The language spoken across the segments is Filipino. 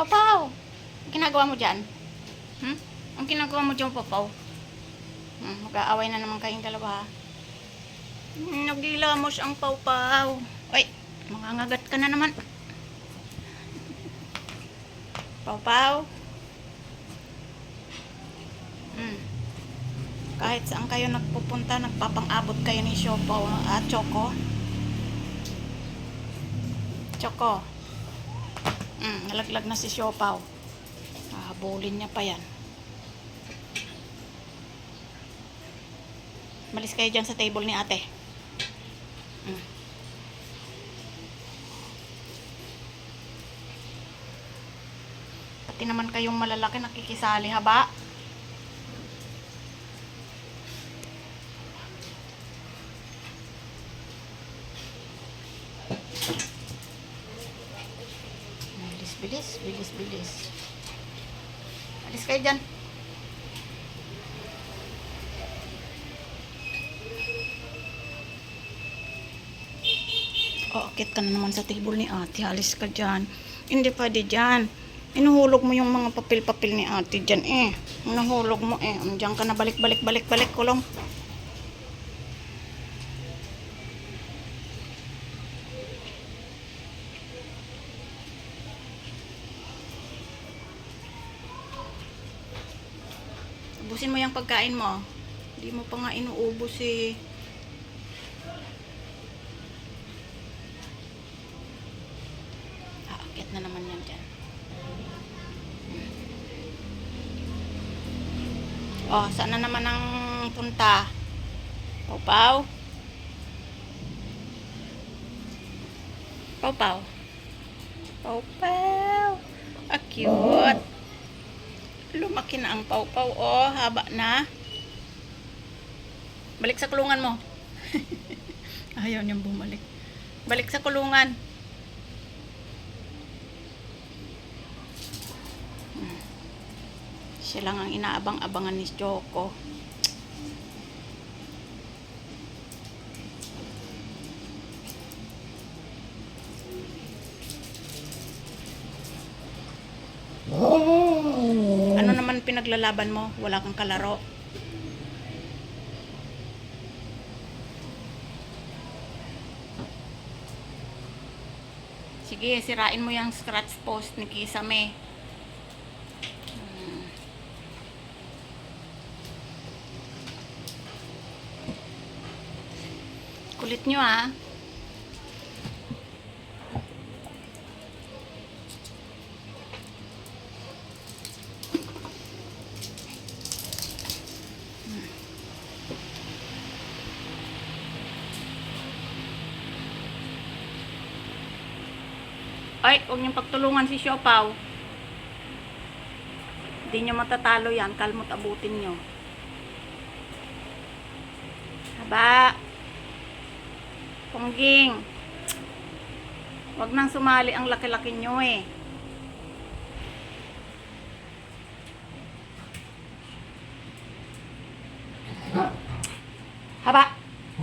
Papaw! Ang ginagawa mo dyan? Hmm? Ang ginagawa mo dyan, Papaw? Hmm, mag-aaway na naman kayong dalawa. Nagilamos ang Paw-Paw. Ay, mangangagat ka na naman. Paw-Paw. Hmm. Kahit saan kayo nagpupunta, nagpapang-abot kayo ni Siopaw at Choco. Choco. Mm, nalaglag na si Siopaw. Hahabulin niya pa yan. Malis kayo dyan sa table ni ate. Mm. Pati naman kayong malalaki nakikisali, haba? Bilis, bilis, bilis. Alis kayo dyan. Oh, akit ka na naman sa table ni ate. Alis ka dyan. Hindi pwede dyan. Inuhulog mo yung mga papel-papel ni ate dyan eh. Inuhulog mo eh. Diyan ka na balik, balik, balik, balik, kulong. Yung pagkain mo. Hindi mo pa nga inuubos eh. Aakyat na naman yan dyan. Oh, saan na naman ang punta? Pau-pau? Pau-pau? Pau-pau? Ah, cute. Lumaki na ang pau-pau. Oh, haba na. Balik sa kulungan mo. Ayaw niyang bumalik. Balik sa kulungan. Hmm. Siya lang ang inaabang-abangan ni Choco. Pinaglalaban mo? Wala kang kalaro. Sige, sirain mo yung scratch post ni Kisame. Hmm. Kulit nyo ah. Ay, huwag niyong pagtulungan si Siopaw. Hindi niyo matatalo yan. Kalmot abutin niyo. Haba. Pungging. Huwag nang sumali ang laki-laki niyo eh. Haba.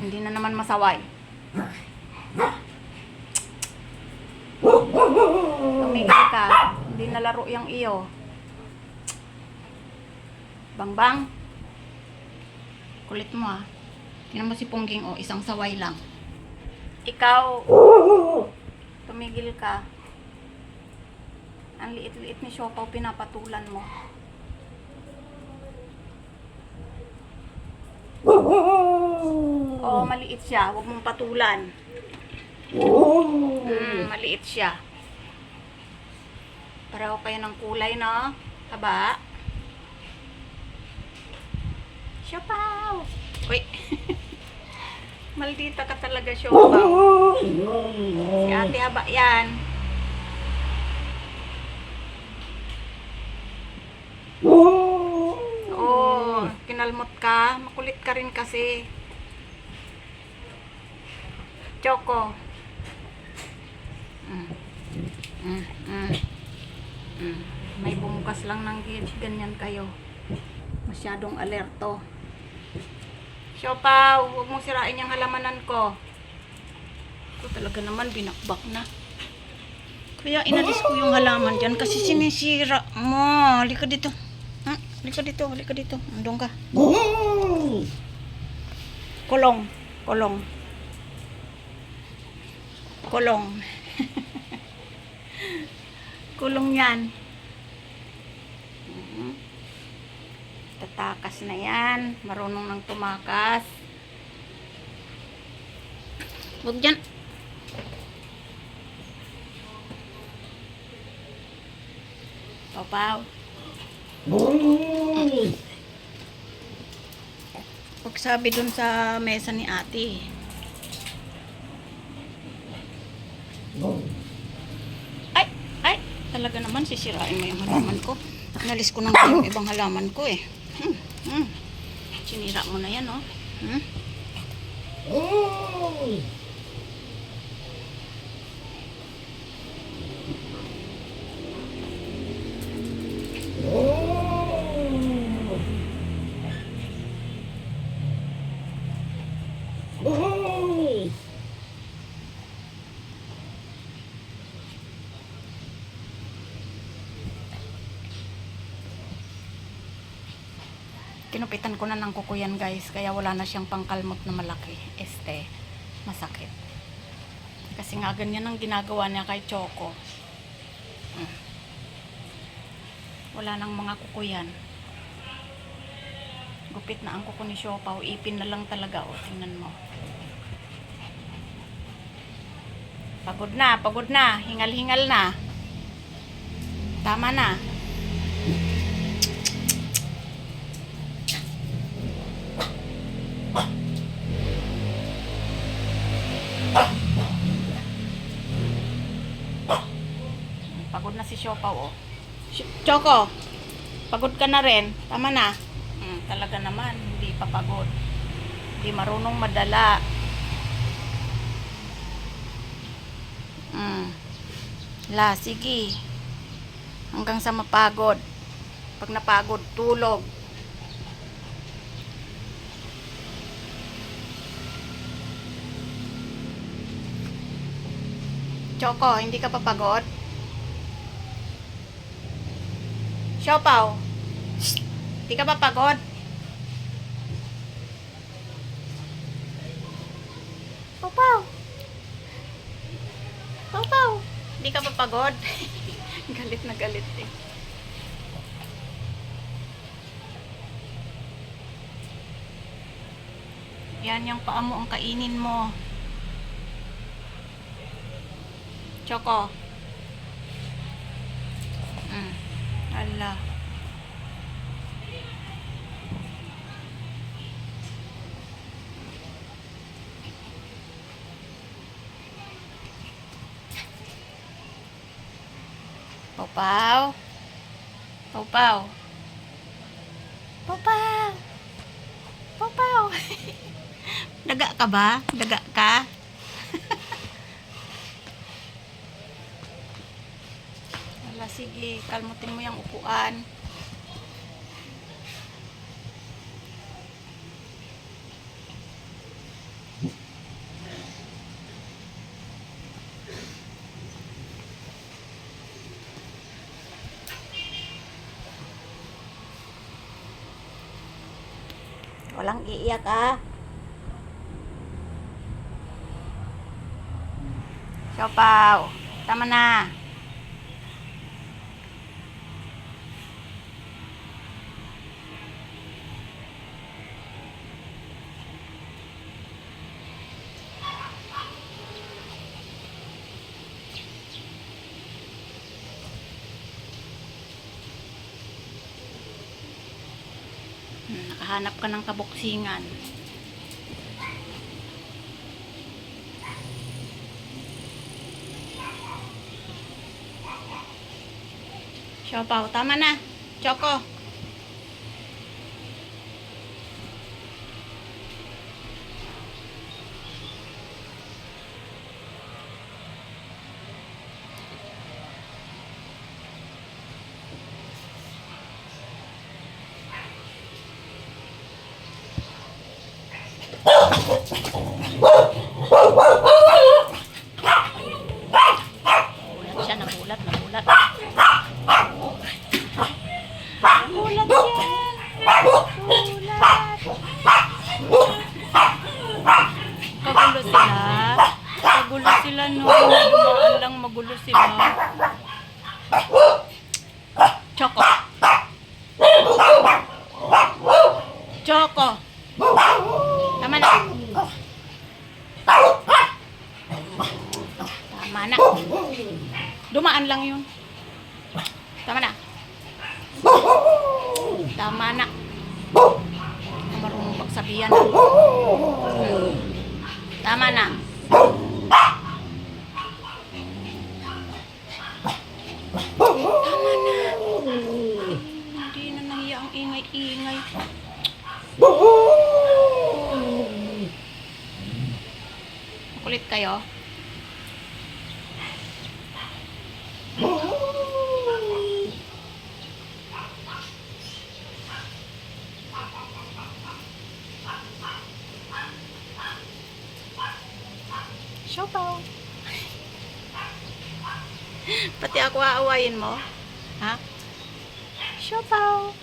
Hindi na naman masaway. Tumigil ka. Hindi nalaro yung iyo. Bangbang. Kulit mo ah. Tingnan mo si Pungging oh, isang saway lang. Ikaw. Tumigil ka. Ang liit-liit ni Siopaw pinapatulan mo. Oo, maliit siya. Huwag mong patulan. Mm, maliit siya. Pareho kayo ng kulay, no? Haba. Siopaw! Uy! Maldita ka talaga, Siopaw. Si ate haba yan. Oo, kinalmot ka. Makulit ka rin kasi. Choco. Mm. Mm, mm. Mm. May bumukas lang ng gauge. Ganyan kayo. Masyadong alerto. Siopaw, huwag mong sirain yung halamanan ko. Ito talaga naman, binakbak na. Kaya inalis ko yung halaman dyan kasi sinisira mo. Halika dito. Ha? Halika dito, halika dito. Andong ka. Kulong. Kulong. Kulong. Kulong yan. Mhm. Tatakas na yan. Marunong nang tumakas. Huwag dyan. Papaw. Huwag sabi dun sa mesa ni ate. Ay! Ay! Talaga naman sisirain mo yung halaman ko. Nalis ko nga yung ibang halaman ko eh. Hmm. Hmm. Sinira mo na yan oh. Hmm? Kinupitan ko na ng kuko yan guys. Kaya wala na siyang pangkalmot na malaki. Este, masakit. Kasi nga ganyan ang ginagawa niya kay Choco. Hmm. Wala nang mga kuko yan. Gupit na ang kuko ni Siopaw. Ipin na lang talaga. O, tingnan mo. Pagod na, pagod na. Hingal-hingal na. Tama na. Siopaw, oh. Choco, pagod ka na rin. Tama na. Hmm, talaga naman, hindi pa pagod. Hindi marunong madala. Hmm. La, sige. Hanggang sa mapagod. Pag napagod, tulog. Choco, hindi ka pa pagod? Siopaw. Hindi ka pa pagod? Siopaw. Siopaw. Hindi ka pagod? galit na galit eh. Yan yung paa mo ang kainin mo. Choco. Mm. Ala. Papaw. Papaw. Papaw. Papaw. Daga ka ba? Daga ka? Wala, sige. Kalmutin mo yung upuan. Walang iiyak ah. Siopaw. Tama na. Nakahanap ka ng kabuksingan. Siopaw, tama na. Choco. Siya namulat, namulat. Namulat siya. Kagulo sila. Kagulo sila no. Lang magulo sila. Choco. Choco. Tama na. Dumaan lang yun. Tama na. Tama na. Marunong pagsabihan. Tama na. Tama na. Hindi na nahiya ang ingay-ingay. Kulit kayo. Siopaw. Pati ako aawayin mo? Ha? Siopaw.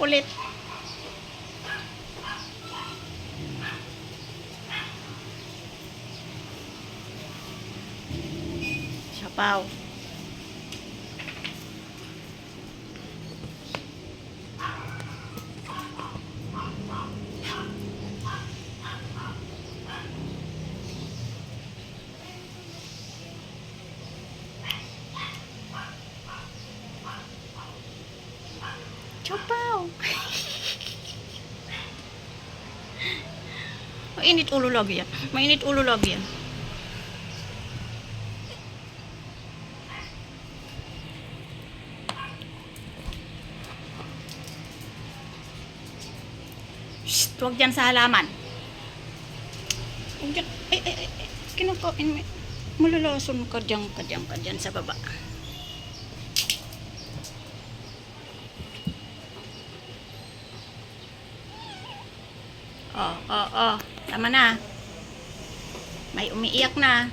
Siopaw kulit. Siopaw. Siopaw. Mainit ulo lagi yan. Mainit ulo lagi yan. Shh, huwag dyan sa halaman. Huwag dyan. Ay, ay, ay. Kinakain mo. Malalason ka dyan, ka dyan, ka dyan sa baba. Oh, oh. Tama na. May umiiyak na.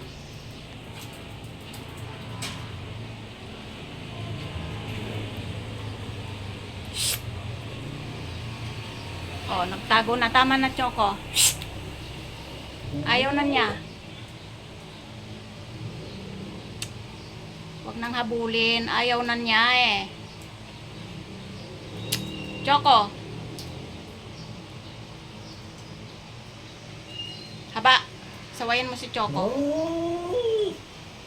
Oh, nagtago na. Tama na, Choco. Ayaw na niya. Huwag nang habulin. Ayaw na niya eh. Choco. Haba. Sawayan mo si Choco.